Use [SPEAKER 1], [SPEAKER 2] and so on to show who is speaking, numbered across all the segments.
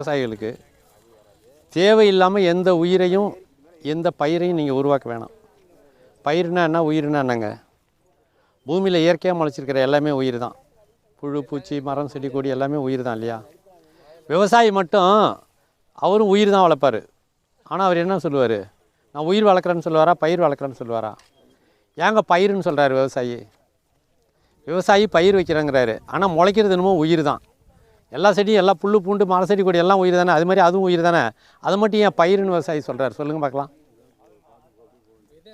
[SPEAKER 1] விவசாயிகளுக்கு தேவையில்லாமல் எந்த உயிரையும் எந்த பயிரையும் நீங்கள் உருவாக்க வேணாம். பயிர்னா என்ன உயிர்னா என்னங்க? பூமியில் இயற்கையாக முளைச்சிருக்கிற எல்லாமே உயிர் தான் புழு பூச்சி மரம் செடி கொடி எல்லாமே உயிர் தான் இல்லையா? விவசாயி மட்டும் அவரும் உயிர் தான் வளர்ப்பார். ஆனால் அவர் என்ன சொல்லுவார்? நான் உயிர் வளர்க்குறேன்னு சொல்லுவாரா பயிர் வளர்க்குறேன்னு சொல்லுவாரா? ஏங்க பயிர்னு சொல்கிறாரு விவசாயி? விவசாயி பயிர் வைக்கிறேங்கிறாரு. ஆனால் முளைக்கிறது என்னமோ உயிர் தான் எல்லா செடியும் எல்லா புல் பூண்டு மர செடி கொடி எல்லாம் உயிர் தானே அது மாதிரி அதுவும் உயிர் தானே அது மட்டும் ஏன் பயிர்னு விவசாயி சொல்கிறார் சொல்லுங்கள் பார்க்கலாம்.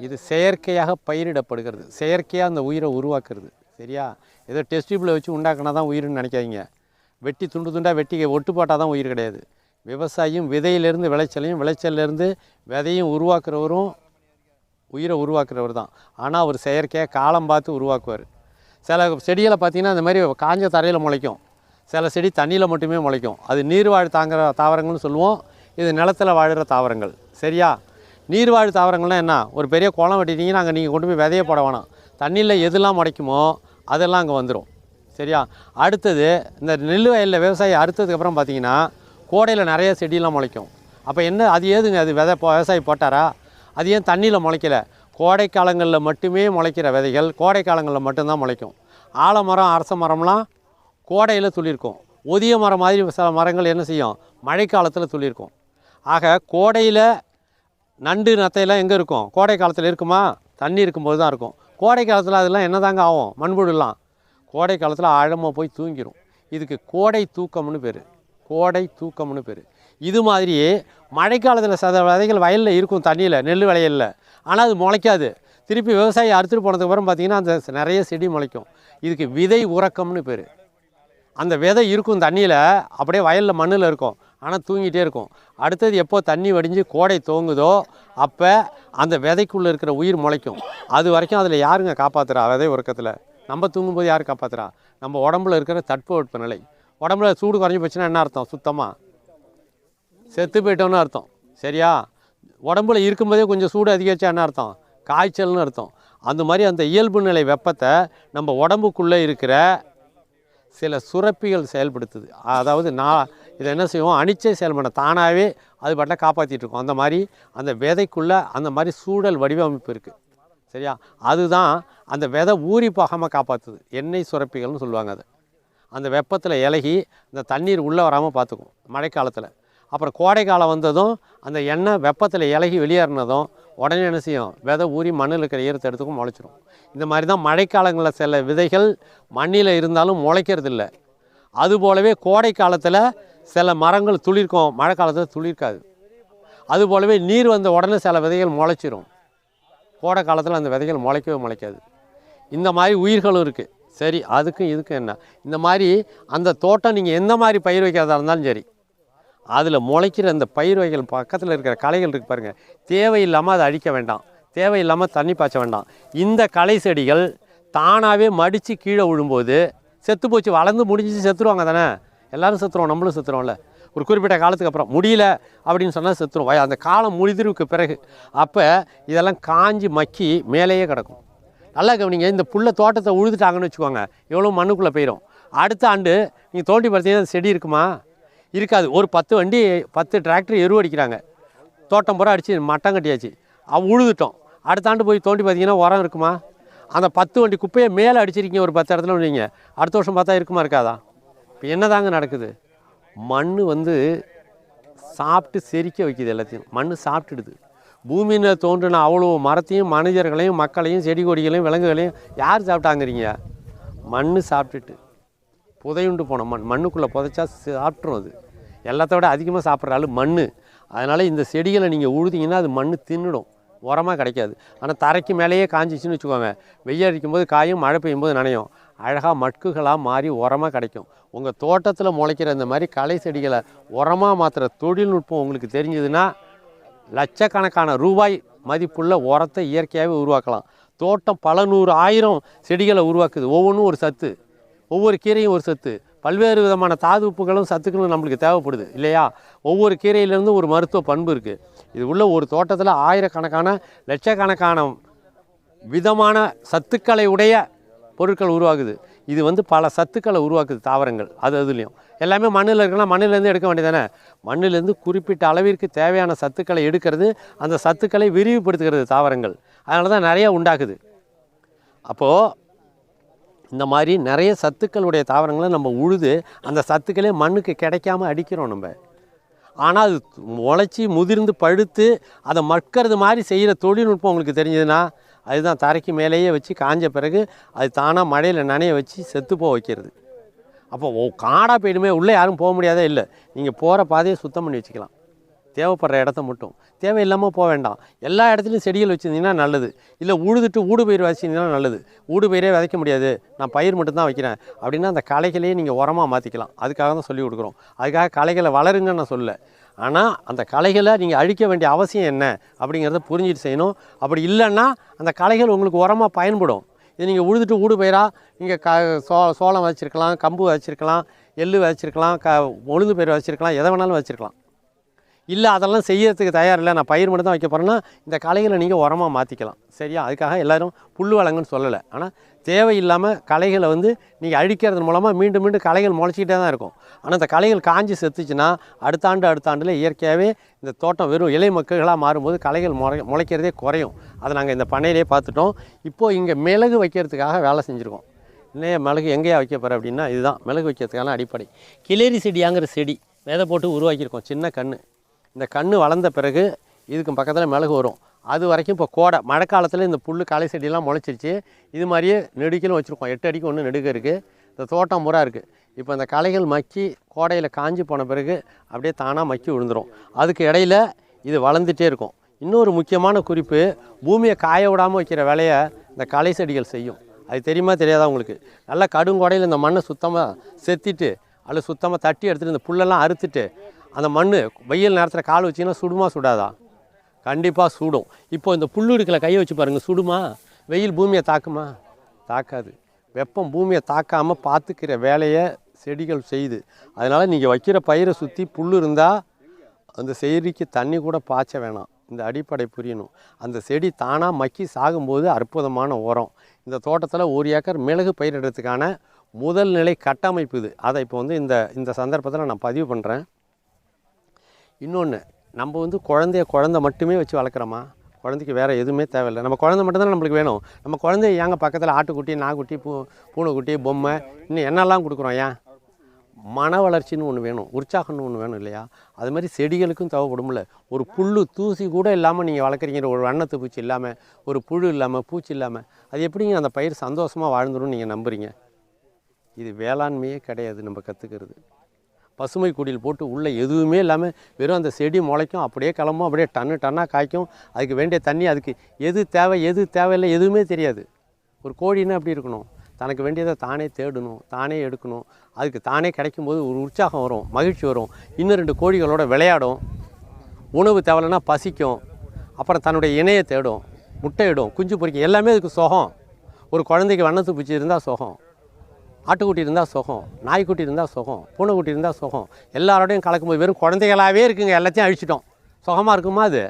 [SPEAKER 1] இது செயற்கையாக பயிரிடப்படுகிறது. செயற்கையாக அந்த உயிரை உருவாக்குறது. சரியா? ஏதோ டெஸ்ட் வச்சு உண்டாக்குனா தான் உயிர்னு நினைக்காதீங்க. வெட்டி துண்டு துண்டாக வெட்டி ஒட்டு போட்டால் தான் உயிர் கிடையாது. விவசாயியும் விதையிலேருந்து விளைச்சலையும் விளைச்சல்லேருந்து விதையும் உருவாக்குறவரும் உயிரை உருவாக்குறவர் தான். ஆனால் அவர் செயற்கையாக காலம் பார்த்து உருவாக்குவார். சில செடிகளை பார்த்தீங்கன்னா இந்த மாதிரி காஞ்ச தரையில் முளைக்கும். சில செடி தண்ணியில் மட்டுமே முளைக்கும். அது நீர்வாழ் தாங்குற தாவரங்கள்னு சொல்லுவோம். இது நிலத்தில் வாழ்கிற தாவரங்கள். சரியா? நீர்வாழ் தாவரங்கள்லாம் என்ன? ஒரு பெரிய குளம் வெட்டிட்டீங்கன்னா அங்கே நீங்கள் கொண்டு போய் விதைய போட வேணாம். தண்ணியில் எதெல்லாம் முளைக்குமோ அதெல்லாம் அங்கே வந்துடும் சரியா? அடுத்தது இந்த நெல் வயலில் விவசாயி அறுத்ததுக்கப்புறம் பார்த்தீங்கன்னா கோடையில் நிறைய செடியெல்லாம் முளைக்கும். அப்போ என்ன அது ஏதுங்க? அது விதை விவசாயி போட்டாரா? அது ஏன் தண்ணியில் முளைக்கல? கோடை காலங்களில் மட்டுமே முளைக்கிற விதைகள் கோடை காலங்களில் மட்டும்தான் முளைக்கும். ஆலமரம் அரச மரம்லாம் கோடையில் துளிர்க்கும் ஒதிய மரம் மாதிரி சில மரங்கள் என்ன செய்யும்? மழைக்காலத்தில் துளிர்க்கும் ஆக கோடையில் நண்டு நத்தையெல்லாம் எங்கே இருக்கும்? கோடை காலத்தில் இருக்குமா? தண்ணி இருக்கும்போது தான் இருக்கும். கோடை காலத்தில் அதெல்லாம் என்னதாங்க ஆகும்? மண்புழுலாம். கோடை காலத்தில் ஆழமாக போய் தூங்கிடும் இதுக்கு கோடை தூக்கம்னு பேர். கோடை தூக்கம்னு பேர். இது மாதிரியே மழைக்காலத்தில் சத விதைகள் வயலில் இருக்கும் தண்ணியில் நெல் விளையலில். ஆனால் அது முளைக்காது. திருப்பி விவசாயி அறுத்துட்டு போனதுக்கப்புறம் பார்த்திங்கன்னா அந்த நிறைய செடி முளைக்கும். இதுக்கு விதை உறக்கம்னு பேர். அந்த விதை இருக்கும் தண்ணியில் அப்படியே வயலில் மண்ணில் இருக்கும். ஆனால் தூங்கிட்டே இருக்கும். அடுத்தது எப்போ தண்ணி வடிஞ்சு கோடை தோங்குதோ அப்போ அந்த விதைக்குள்ளே இருக்கிற உயிர் முளைக்கும். அது வரைக்கும் அதில் யாருங்க காப்பாற்றுறா விதை உறக்கத்தில். நம்ம தூங்கும்போது யார் காப்பாத்துறா? நம்ம உடம்புல இருக்கிற தட்பவெட்ப நிலை. உடம்புல சூடு குறைஞ்சி போச்சுன்னா என்ன அர்த்தம்? சுத்தமாக செத்து போயிட்டோன்னு அர்த்தம். சரியா? உடம்புல இருக்கும்போதே கொஞ்சம் சூடு அதிகரிச்சா என்ன அர்த்தம்? காய்ச்சல்னு அர்த்தம். அந்த மாதிரி அந்த இயல்பு நிலை வெப்பத்தை நம்ம உடம்புக்குள்ளே இருக்கிற சில சுரப்பிகள் செயல்படுத்துது. அதாவது நான் இதை என்ன செய்வோம்? அனிச்சை செயல்பட தானாகவே அது பாட்டை காப்பாற்றிட்டு இருக்கோம். அந்த மாதிரி அந்த விதைக்குள்ளே அந்த மாதிரி சூழல் வடிவமைப்பு இருக்குது சரியா? அதுதான் அந்த விதை ஊறி போகாமல் காப்பாற்றுது எண்ணெய் சுரப்பிகள்னு சொல்லுவாங்க அது. அந்த வெப்பத்தில் இலகி இந்த தண்ணீர் உள்ளே வராமல் பார்த்துக்கும் மழைக்காலத்தில். அப்புறம் கோடை காலம் வந்ததும் அந்த எண்ணெய் வெப்பத்தில் இலகி வெளியேறினதும் உடனே என்ன செய்யும்? விதை ஊறி மண்ணில் இருக்கிற ஈரத்தை எடுத்துக்கும் முளைச்சிரும். இந்த மாதிரி தான் மழைக்காலங்களில் சில விதைகள் மண்ணில் இருந்தாலும் முளைக்கிறது இல்லை அதுபோலவே கோடை காலத்தில் சில மரங்கள் துளிர்க்கும் மழை காலத்தில் துளிர்க்காது அதுபோலவே நீர் வந்த உடனே சில விதைகள் முளைச்சிரும். கோடை காலத்தில் அந்த விதைகள் முளைக்கவே முளைக்காது. இந்த மாதிரி உயிர்களும் இருக்குது சரி அதுக்கும் இதுக்கும் என்ன? இந்த மாதிரி அந்த தோட்டம் நீங்கள் எந்த மாதிரி பயிர் வைக்கிறதா இருந்தாலும் சரி அதில் முளைக்கிற அந்த பயிர் வகைகள் பக்கத்தில் இருக்கிற களைகள் இருக்கு பாருங்கள் தேவையில்லாமல் அதை அழிக்க வேண்டாம். தேவையில்லாமல் தண்ணி பாய்ச்ச வேண்டாம். இந்த களை செடிகள் தானாகவே மடித்து கீழே விழும்போது செத்து போச்சு வளர்ந்து முடிஞ்சு செத்துருவாங்க தானே? எல்லோரும் செத்துருவோம் நம்மளும் செத்துருவோம்ல. ஒரு குறிப்பிட்ட காலத்துக்கு அப்புறம் முடியல அப்படின்னு சொன்னால் செத்துரும். வய- அந்த காலம் முடிதிருக்கு பிறகு அப்போ இதெல்லாம் காஞ்சி மக்கி மேலேயே கிடக்கும். நல்லா கவனிங்க இந்த புள்ள தோட்டத்தை உழுதுட்டாங்கன்னு வச்சுக்கோங்க. எவ்வளோ மண்ணுக்குள்ளே போயிடும் அடுத்த ஆண்டு நீங்கள் தோண்டி பார்த்தீங்கன்னா செடி இருக்குமா? இருக்காது. ஒரு பத்து வண்டி பத்து டிராக்டர் எருவு அடிக்கிறாங்க. தோட்டம் பூரா அடித்து மட்டம் கட்டியாச்சு. அவ உழுதுட்டோம். அடுத்த ஆண்டு போய் தோண்டி பார்த்தீங்கன்னா உரம் இருக்குமா? அந்த பத்து வண்டி குப்பையை மேலே அடிச்சிருக்கீங்க ஒரு பத்து இடத்துல வைங்க அடுத்த வருஷம் பார்த்தா இருக்குமா இருக்காதா? இப்போ என்னதாங்க நடக்குது? மண் வந்து சாப்பிட்டு செரிக்க வைக்குது எல்லாத்தையும். மண் சாப்பிட்டுடுது. பூமியில் தோன்றின அவ்வளோ மரத்தையும் மனிதர்களையும் மக்களையும் செடி கொடிகளையும் விலங்குகளையும் யார் சாப்பிட்டாங்கிறீங்க? மண் சாப்பிட்டுட்டு. புதையுண்டு போன மண். மண்ணுக்குள்ளே புதைச்சா சாப்பிட்ரும் அது. எல்லாத்த விட அதிகமாக சாப்பிட்ற ஆளு மண் அதனால் இந்த செடிகளை நீங்கள் உழுதிங்கன்னா அது மண் தின்னுடும். உரமாக கிடைக்காது. ஆனால் தரைக்கு மேலேயே காஞ்சிச்சுன்னு வச்சுக்கோங்க. வெயில் அடிக்கும்போது காயும் மழை பெய்யும்போது நனையும். அழகாக மட்குகளாக மாறி உரமாக கிடைக்கும். உங்கள் தோட்டத்தில் முளைக்கிற இந்த மாதிரி களை செடிகளை உரமாக மாற்றுற தொழில்நுட்பம் உங்களுக்கு தெரிஞ்சதுன்னா லட்சக்கணக்கான ரூபாய் மதிப்புள்ள உரத்தை இயற்கையாகவே உருவாக்கலாம். தோட்டம் பல நூறு ஆயிரம் செடிகளை உருவாக்குது. ஒவ்வொன்றும் ஒரு சத்து. ஒவ்வொரு கீரையும் ஒரு சத்து. பல்வேறு விதமான தாது உப்புகளும் சத்துக்களும் நம்மளுக்கு தேவைப்படுது இல்லையா? ஒவ்வொரு கீரையிலேருந்து ஒரு மருத்துவ பண்பு இருக்குது இது உள்ள ஒரு தோட்டத்தில் ஆயிரக்கணக்கான லட்சக்கணக்கான விதமான சத்துக்களை உடைய பொருட்கள் உருவாகுது. இது வந்து பல சத்துக்களை உருவாக்குது தாவரங்கள் அது அதுலேயும். எல்லாமே மண்ணில் இருக்குன்னா மண்ணிலேருந்து எடுக்க வேண்டியதானே மண்ணிலேருந்து குறிப்பிட்ட அளவிற்கு தேவையான சத்துக்களை எடுக்கிறது அந்த சத்துக்களை விரிவுபடுத்துகிறது தாவரங்கள். அதனால தான் நிறைய உண்டாக்குது அப்போது இந்த மாதிரி நிறைய சத்துக்களுடைய தாவரங்களை நம்ம உழுது அந்த சத்துக்களே மண்ணுக்கு கிடைக்காம அடிக்கிறோம் நம்ம. ஆனால் அது முளைச்சி முதிர்ந்து பழுத்து அதை மட்கிறது மாதிரி செய்கிற தொழில்நுட்பம் உங்களுக்கு தெரிஞ்சதுன்னா அதுதான் தரைக்கு மேலேயே வச்சு காஞ்ச பிறகு அது தானாக மழையில் நனைய வச்சு செத்து போக வைக்கிறது. அப்போ காடாக போயிடுமே உள்ளே யாரும் போக முடியாதே இல்லை. நீங்கள் போகிற பாதையை சுத்தம் பண்ணி வச்சுக்கலாம். தேவைப்படுற இடத்த மட்டும். தேவையில்லாமல் போக வேண்டாம். எல்லா இடத்துலையும் செடிகள் வச்சுருந்தீங்கன்னா நல்லது. இல்லை உழுதுட்டு ஊடு பயிர் வச்சிருந்தீங்கன்னா நல்லது. ஊடு பயிரே விதைக்க முடியாது. நான் பயிர் மட்டும்தான் வைக்கிறேன். அப்படின்னா அந்த களைகளையே நீங்கள் உரமாக மாற்றிக்கலாம் அதுக்காக தான் சொல்லி கொடுக்குறோம். அதுக்காக களைகளை வளருங்கன்னு நான் சொல்லலை. ஆனால் அந்த களைகளை நீங்கள் அழிக்க வேண்டிய அவசியம் என்ன அப்படிங்கிறத புரிஞ்சுட்டு செய்யணும். அப்படி இல்லைன்னா அந்த களைகள் உங்களுக்கு உரமாக பயன்படும். இது நீங்கள் உழுதுட்டு ஊடு பயிராக நீங்கள் க சோ சோளம் வச்சுருக்கலாம் கம்பு வச்சுருக்கலாம் எள்ளு வச்சுருக்கலாம் க உளுந்து பயிர் வச்சுருக்கலாம் எதை வேணாலும் வச்சுருக்கலாம். இல்லை அதெல்லாம் செய்யறதுக்கு தயார் இல்லை. நான் பயிர் மட்டும் தான் வைக்க போகிறேன்னா இந்த களைகளை நீங்கள் உரமாக மாற்றிக்கலாம் சரியா? அதுக்காக எல்லாரும் புல் வளங்கன்னு சொல்லலை. ஆனால் தேவையில்லாமல் களைகளை வந்து நீங்கள் அழிக்கிறது மூலமாக மீண்டும் மீண்டும் களைகள் முளைச்சிக்கிட்டே தான் இருக்கும். ஆனால் இந்த களைகள் காஞ்சி செத்துச்சுன்னா அடுத்த ஆண்டு அடுத்த ஆண்டில் இயற்கையாகவே இந்த தோட்டம் வெறும் இலை மக்களாக மாறும்போது களைகள் முளை முளைக்கிறதே குறையும். அதை நாங்கள் இந்த பண்ணையிலே பார்த்துட்டோம். இப்போது இங்கே மிளகு வைக்கிறதுக்காக வேலை செஞ்சுருக்கோம். இல்லையா மிளகு எங்கேயா வைக்க போகிற அப்படின்னா இதுதான். மிளகு வைக்கிறதுக்கான அடிப்படை. கிளேரி செடியாங்கிற செடி விதை போட்டு உருவாக்கியிருக்கோம். சின்ன கன்று இந்த கன்று வளர்ந்த பிறகு இதுக்கு பக்கத்தில் மிளகு வரும். அது வரைக்கும் இப்போ கோடை மழை காலத்தில் இந்த புல் களை செடியெல்லாம் முளைச்சிருச்சு. இது மாதிரியே நெடுக்கிலும் வச்சுருக்கோம். எட்டு அடிக்கு ஒன்று நெடுக்க இருக்குது இந்த தோட்டம் முறை இருக்குது இப்போ இந்த களைகள் மக்கி கோடையில் காஞ்சி போன பிறகு அப்படியே தானாக மக்கி விழுந்துரும். அதுக்கு இடையில இது வளர்ந்துட்டே இருக்கும். இன்னொரு முக்கியமான குறிப்பு பூமியை காய விடாமல் வைக்கிற வேலையை இந்த களை செடிகள் செய்யும். அது தெரியுமா தெரியாதா உங்களுக்கு? நல்லா கடுங்கோடையில் இந்த மண்ணை சுத்தமாக செத்திட்டு அதில் சுத்தமாக தட்டி எடுத்துகிட்டு இந்த புல்லெல்லாம் அறுத்துட்டு அந்த மண் வெயில் நேரத்தில் கால் வச்சிங்கன்னா சுடுமா சுடாதா? கண்டிப்பாக சுடும். இப்போ இந்த புல்லுடுக்கில் கையை வச்சு பாருங்கள் சுடுமா? வெயில் பூமியை தாக்குமா? தாக்காது. வெப்பம் பூமியை தாக்காமல் பார்த்துக்கிற வேலையை செடிகள் செய்யுது. அதனால் நீங்கள் வைக்கிற பயிரை சுற்றி புல் இருந்தால் அந்த செடிக்கு தண்ணி கூட பாய்ச்ச வேணாம். இந்த அடிப்படை புரியணும். அந்த செடி தானாக மக்கி சாகும்போது அற்புதமான உரம். இந்த தோட்டத்தில் ஒரு ஏக்கர் மிளகு பயிரிடுறதுக்கான முதல் நிலை கட்டமைப்பு இது. அதை இப்போ வந்து இந்த இந்த சந்தர்ப்பத்தில் நான் பதிவு பண்ணுறேன் இன்னொன்று நம்ம வந்து குழந்தைய குழந்தை மட்டுமே வச்சு வளர்க்குறோமா? குழந்தைக்கு வேறு எதுவுமே தேவையில்லை. நம்ம குழந்தை மட்டும்தான் நம்மளுக்கு வேணும். நம்ம குழந்தைய ஏங்க பக்கத்தில் ஆட்டுக்குட்டி நாய்க்குட்டி பூ பூனைக்குட்டி பொம்மை இன்னும் என்னெல்லாம் கொடுக்குறோம் ஏன்? மன வளர்ச்சின்னு ஒன்று வேணும். உற்சாகம்னு ஒன்று வேணும் இல்லையா? அது மாதிரி செடிகளுக்கும் தேவைப்படும்ல. ஒரு புல் தூசி கூட இல்லாமல் நீங்கள் வளர்க்குறீங்க. ஒரு வண்ணத்து பூச்சி இல்லாமல் ஒரு புழு இல்லாமல் பூச்சி இல்லாமல் அது எப்படிங்க அந்த பயிர் சந்தோஷமாக வாழ்ந்துடும் நீங்கள் நம்புறீங்க? இது வேளாண்மையே கிடையாது நம்ம கற்றுக்கிறது பசுமை குடியில் போட்டு உள்ளே எதுவுமே இல்லாமல் வெறும் அந்த செடி முளைக்கும் அப்படியே கிளம்பும் அப்படியே டன்னு டன்னாக காய்க்கும். அதுக்கு வேண்டிய தண்ணி அதுக்கு எது தேவை எது தேவையில்லை எதுவுமே தெரியாது. ஒரு கோழின்னா அப்படி இருக்கணும்? தனக்கு வேண்டியதை தானே தேடணும் தானே எடுக்கணும். அதுக்கு தானே கிடைக்கும்போது ஒரு உற்சாகம் வரும் மகிழ்ச்சி வரும். இன்னும் ரெண்டு கோழிகளோட விளையாடும். உணவு தேவையில்லைன்னா பசிக்கும். அப்புறம் தன்னுடைய இணையை தேடும் முட்டையிடும் குஞ்சு பொரிக்கும். எல்லாமே அதுக்கு சுகம். ஒரு குழந்தைக்கு வண்ணத்து பூச்சி இருந்தால் சுகம். ஆட்டுக்குட்டி இருந்தால் சுகம் நாய்க்குட்டி இருந்தால் சுகம் பூனைக்குட்டி இருந்தால் சுகம். எல்லாரோடையும் கலக்கும்போது வெறும் குழந்தைகளாகவே இருக்குங்க எல்லாத்தையும் அழிச்சிட்டோம். சுகமாக இருக்குமா அது?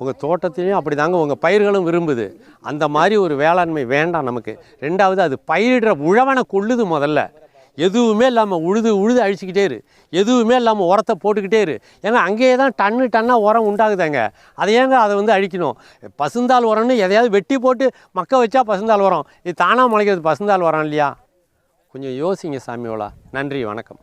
[SPEAKER 1] உங்கள் தோட்டத்திலையும் அப்படி தாங்க உங்கள் பயிர்களும் விரும்புது. அந்த மாதிரி ஒரு வேளாண்மை வேண்டாம் நமக்கு. ரெண்டாவது அது பயிரிடுற உழவனை கொள்ளுது முதல்ல. எதுவுமே இல்லாமல் உழுது உழுது அழிச்சிக்கிட்டே இரு. எதுவுமே இல்லாமல் உரத்தை போட்டுக்கிட்டே இரு. ஏன்னா அங்கேயே தான் டன்னு டன்னாக உரம் உண்டாகுதாங்க. அதை ஏங்க அதை வந்து அழிக்கணும்? பசுந்தால் உரம்னு எதையாவது வெட்டி போட்டு மக்க வச்சா பசுந்தால் உரம். இது தானாக முளைக்கிறது பசுந்தால் உரம் இல்லையா? கொஞ்சம் யோசிங்க சாமியோலா நன்றி வணக்கம்.